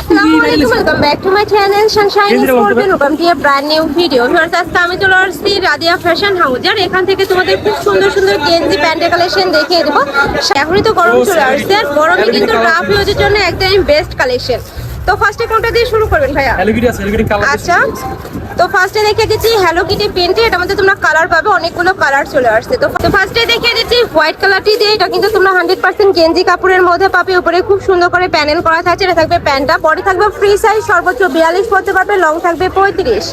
আসসালামু আলাইকুম welcome back to my channel sunshine sports welcome to brand new video viewers আজকে আমি চলে আসছি রাদিয়া ফ্যাশন হাউস আর এখান থেকে তোমাদের খুব সুন্দর সুন্দর গেঞ্জি প্যান্টের কালেকশন দেখিয়ে দেবো। এখনই তো গরম চলে আসছে আর গরমে কিন্তু রাফ ইউজের জন্য একদমই বেস্ট কালেকশন তো ফার্স্টে কোনটা দিয়ে শুরু করবেন ভাইয়া? হ্যালো কিটি আছে হ্যালো কিটি কালার আচ্ছা তো ফার্স্টে দেখিয়ে দিচ্ছি হ্যালো কিটি পেন্টে এটার মধ্যে তোমরা কালার পাবে অনেকগুলো কালার চলে আসছে। তো তো ফার্স্টে দেখিয়ে দিচ্ছি হোয়াইট কালারটি দিয়ে এটা কিন্তু তোমরা হান্ড্রেড পার্সেন্ট গেঞ্জি কাপড়ের মধ্যে পাবে উপরে খুব সুন্দর করে প্যানেল করা থাকছে এটা থাকবে প্যান্টটা বডি থাকবে ফ্রি সাইজ সর্বোচ্চ বিয়াল্লিশ পড়তে পারবে লং থাকবে পঁয়ত্রিশ।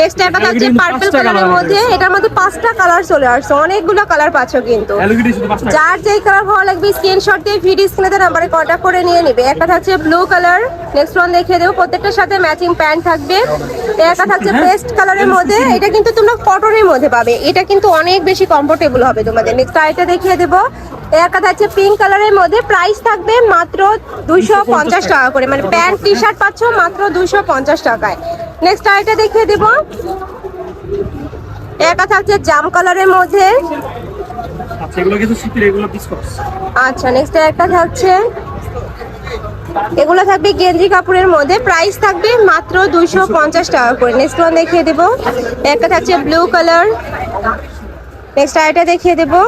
নেক্সট একটা থাকছে পার্পল কালারের মধ্যে এটার মধ্যে পাঁচটা কালার চলে আসছে অনেকগুলো কালার পাচ্ছ কিন্তু। হ্যালো কিটি শুধু পাঁচটা যার যেই কালার ভালো লাগবে স্ক্রিনশট দিয়ে ভিডিও স্ক্রিনে নাম্বারে কন্ট্যাক্ট করে নিয়ে নিবে। একটা থাকছে ব্লু কালার নেক্সট ওয়ান দেখিয়ে দেবো। প্রত্যেকটার সাথে ম্যাচিং প্যান্ট থাকবে। একা থাকছে পেস্ট কালারের মধ্যে। এটা কিন্তু তোমরা কটনের মধ্যে পাবে। এটা কিন্তু অনেক বেশি কমফোর্টেবল হবে তোমাদের। নেক্সট আইটা দেখিয়ে দেবো। একটা থাকছে পিঙ্ক কালারের মধ্যে। প্রাইস থাকবে মাত্র দুইশো পঞ্চাশ টাকা করে। মানে প্যান্ট টি শার্ট পাচ্ছ মাত্র দুইশো পঞ্চাশ টাকায়। নেক্সট আইটা দেখিয়ে দেবো। একা থাকছে জাম কালারের মধ্যে। আচ্ছা বিস্কুট আচ্ছা নেক্সট একটা থাকছে এগুলো থাকবে গেঞ্জি কাপড়ের মধ্যে। প্রাইস থাকবে মাত্র দুইশো পঞ্চাশ টাকা করে। নেক্সট ওয়ান দেখিয়ে দেবো। একটা থাকছে ব্লু কালার নেক্সট আরেকটা দেখিয়ে দেবো।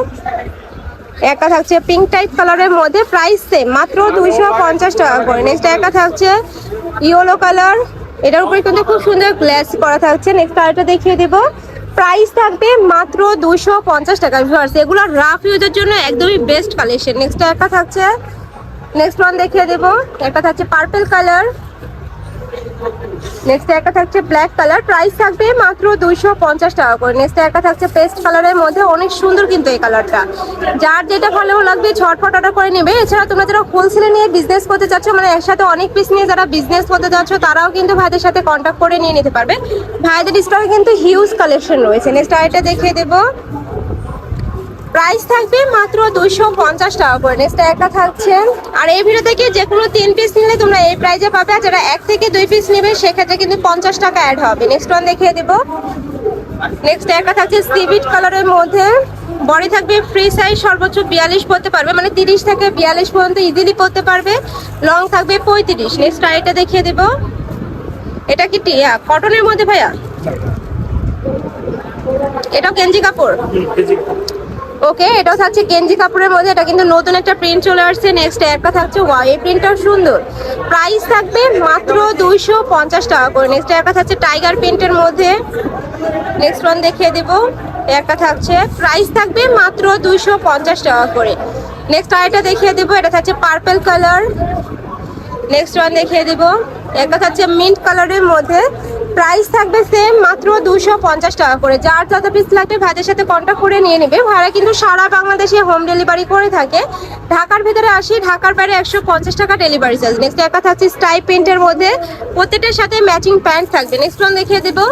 একটা থাকছে পিঙ্ক টাইপ কালারের মধ্যে। প্রাইস সেম মাত্র দুইশো পঞ্চাশ টাকা করে। নেক্সট একটা থাকছে ইয়েলো কালার এটার উপরে কিন্তু খুব সুন্দর গ্লাস করা থাকছে। নেক্সট আরেকটা দেখিয়ে দেবো। প্রাইস থাকবে মাত্র দুইশো পঞ্চাশ টাকা। এগুলো রাফ ইউজের জন্য একদমই বেস্ট কালেকশন নেক্সট একটা থাকছে নেক্সট ওয়ান দেখিয়ে দেবো। একটা থাকছে পার্পল কালার নেক্সট একটা থাকছে ব্ল্যাক কালার প্রাইস থাকবে মাত্র দুইশো পঞ্চাশ টাকা করে। নেক্সট একটা থাকছে পেস্ট কালারের মধ্যে অনেক সুন্দর কিন্তু এই কালারটা যার যেটা ভালো লাগবে ঝটফট অর্ডার করে নেবে। এছাড়া তোমরা যারা হোলসেলে নিয়ে বিজনেস করতে চাচ্ছ মানে একসাথে অনেক পিস নিয়ে যারা বিজনেস করতে চাচ্ছ, তারাও কিন্তু ভাইদের সাথে কন্ট্যাক্ট করে নিয়ে নিতে পারবে। ভাইদের স্টকে কিন্তু হিউজ কালেকশন রয়েছে। নেক্সট আরেকটা দেখিয়ে দেবো। প্রাইস থাকবে মাত্র দুইশো পঞ্চাশ টাকা করে। নেক্সট একটা থাকছে। আর এই ভিডিও থেকে যে কোনো তিন পিস নিলে তোমরা এই প্রাইজে পাবে। আর যারা এক থেকে দুই পিস নেবে সেক্ষেত্রে কিন্তু পঞ্চাশ টাকা অ্যাড হবে। নেক্সট ওয়ান দেখিয়ে দেবো। নেক্সট একটা থাকছে সিভিট কালারের মধ্যে। বডি থাকবে ফ্রি সাইজ সর্বোচ্চ বিয়াল্লিশ পড়তে পারবে। মানে তিরিশ থেকে বিয়াল্লিশ পর্যন্ত ইজিলি পড়তে পারবে। লং থাকবে পঁয়ত্রিশ। নেক্সট আরেকটা দেখিয়ে দেবো। এটা কি টিয়া কটনের মধ্যে ভাইয়া? এটাও গেঞ্জি কাপড়। ওকে এটাও থাকছে গেঞ্জি কাপড়ের মধ্যে, এটা কিন্তু নতুন একটা প্রিন্ট চলে আসছে। নেক্সট একটা থাকছে ওয়াও এই প্রিন্টটাও সুন্দর। প্রাইস থাকবে মাত্র দুইশো পঞ্চাশ টাকা করে। নেক্সট একটা থাকছে টাইগার প্রিন্টের মধ্যে। নেক্সট ওয়ান দেখিয়ে দেব। একটা থাকছে প্রাইস থাকবে মাত্র দুইশো পঞ্চাশ টাকা করে। নেক্সট আরেকটা দেখিয়ে দেবো, এটা থাকছে পার্পেল কালার নেক্সট ওয়ান দেখিয়ে দিব। একটা থাকছে মিন্ট কালারের মধ্যে। প্রাইস থাকবে সেম মাত্র দুশো পঞ্চাশ টাকা করে। যার যত পিস লাগবে ভাইদের সাথে কন্ট্যাক্ট করে নিয়ে নেবে। ভাড়া কিন্তু সারা বাংলাদেশে হোম ডেলিভারি করে থাকে। ঢাকার ভেতরে আসি, ঢাকার বাইরে একশো পঞ্চাশ টাকা ডেলিভারি চার্জ নেক্সট একটা থাকছে স্টাই প্যান্টের মধ্যে প্রত্যেকটার সাথে ম্যাচিং প্যান্ট থাকবে। নেক্সট ওয়ান দেখিয়ে দেবো।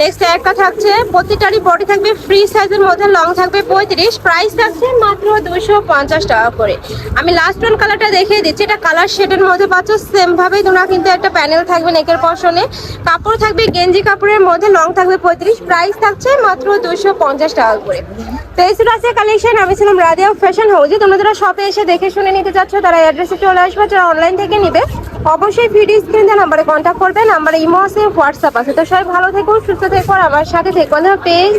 নেক্সট একটা থাকছে প্রত্যেকটারই বডি থাকবে ফ্রি সাইজের মধ্যে লং থাকবে পঁয়ত্রিশ। প্রাইস থাকছে মাত্র দুশো পঞ্চাশ টাকা করে। আমি লাস্ট ওয়ান কালারটা দেখিয়ে দিচ্ছি, এটা কালার শেডের মধ্যে পাচ্ছ সেম ভাবেই তোমরা কিন্তু একটা প্যানেল থাকবে নেকের পশনে কাপড় থাকবে গেঞ্জি কাপড়ের মধ্যে লং থাকবে পঁয়ত্রিশ। প্রাইস থাকছে মাত্র দুশো পঞ্চাশ টাকা করে। তো এই ছিল আছে কালেকশন আমি ছিলাম রাধিয়া ফ্যাশন হাউসে তোমরা যারা শপে এসে দেখে শুনে নিতে চাচ্ছ, তারা অ্যাড্রেসে চলে আসবে, যারা অনলাইন থেকে নিবে। অবশ্যই ভিডিও স্ক্রিন নাম্বারে কন্ট্যাক্ট করবে নাম্বারে ইমো আছে হোয়াটসঅ্যাপ আছে। তো সবাই ভালো থেকো, সুস্থ থেকো আর আমার সাথে থেকো। পেজ